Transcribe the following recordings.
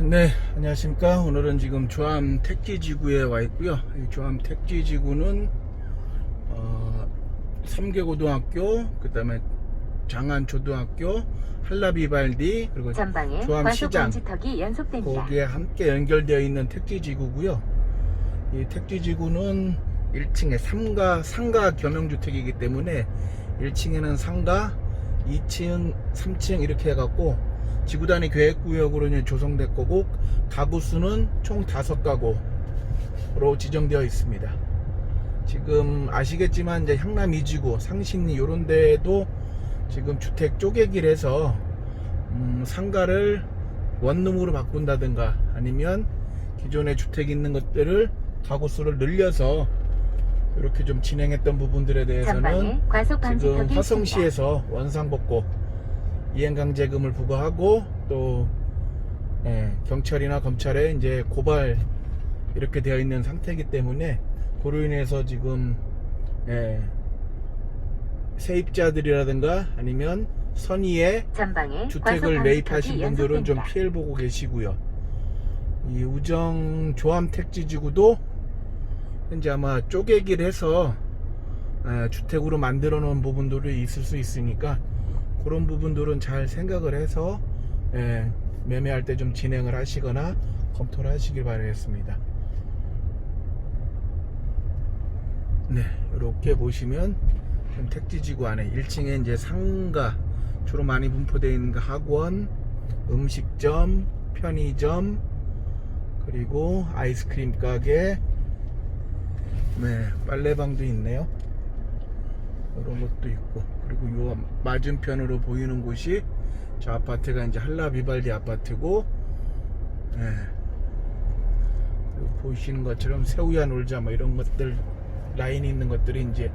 네, 안녕하십니까. 오늘은 지금 조암 택지지구에 와 있고요. 이 조암 택지지구는 어, 삼계고등학교, 그 다음에 장안초등학교, 한라비발디, 그리고 전방에 조암 과속 시장 방지턱이 연속됩니다. 거기에 함께 연결되어 있는 택지지구고요. 이 택지지구는 1층에 상가, 상가 겸용주택이기 때문에 1층에는 상가, 2층, 3층 이렇게 해갖고 지구단위 계획구역으로 이제 조성될 거고 가구 수는 총 5가구로 지정되어 있습니다. 지금 아시겠지만 이제 향남 이지구, 상신리 이런 데도 지금 주택 쪼개기를 해서 음, 상가를 원룸으로 바꾼다든가 아니면 기존에 주택 있는 것들을 가구 수를 늘려서 이렇게 좀 진행했던 부분들에 대해서는 지금. 화성시에서 원상복구 이행강제금을 부과하고 또 예, 경찰이나 검찰에 이제 고발 이렇게 되어 있는 상태이기 때문에 그로 인해서 지금 예, 세입자들이라든가 아니면 선의의 주택을 매입하신 분들은 좀. 피해를 보고 계시고요. 이 우정 조암 택지 지구도 현재 아마 쪼개기를 해서 아, 주택으로 만들어 놓은 부분들이 있을 수 있으니까 그런 부분들은 잘 생각을 해서 예, 매매할 때 좀 진행을 하시거나 검토를 하시길 바라겠습니다. 네, 이렇게 보시면 택지지구 안에 1층에 이제 상가 주로 많이 분포되어 있는 거 학원, 음식점, 편의점, 그리고 아이스크림 가게, 네, 빨래방도 있네요. 이런 것도 있고, 그리고 요 맞은편으로 보이는 곳이 저 아파트가 이제 한라 비발디 아파트고, 네. 그리고 보시는 것처럼 새우야 놀자 뭐 이런 것들 라인이 있는 것들이 이제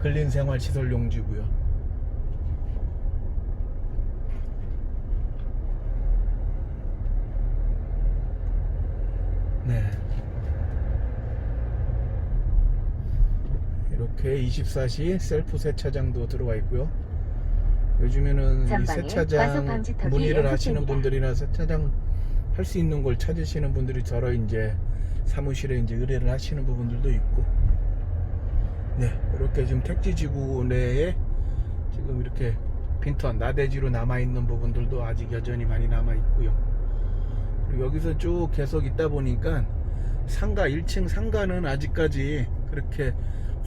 근린생활 시설 용지고요. 네. 이렇게 24시 셀프 세차장도 들어와 있고요. 요즘에는 이 세차장 문의를 하시는. 분들이나 세차장 할 수 있는 걸 찾으시는 분들이 저러 이제 사무실에 이제 의뢰를 하시는 부분들도 있고. 네, 이렇게 지금 택지지구 내에 지금 이렇게 빈턴 나대지로 남아 있는 부분들도 아직 여전히 많이 남아 있고요. 그리고 여기서 쭉 계속 있다 보니까 상가 1층 상가는 아직까지 그렇게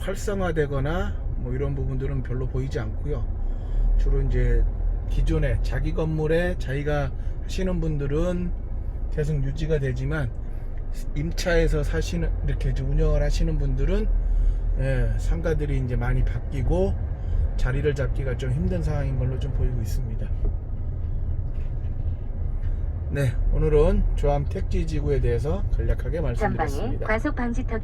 활성화되거나 뭐 이런 부분들은 별로 보이지 않고요. 주로 이제 기존에 자기 건물에 자기가 하시는 분들은 계속 유지가 되지만 임차에서 사시는 이렇게 운영을 하시는 분들은 예, 상가들이 이제 많이 바뀌고 자리를 잡기가 좀 힘든 상황인 걸로 좀 보이고 있습니다. 네, 오늘은 조암 택지 지구에 대해서 간략하게 말씀드렸습니다. 과속 방지턱이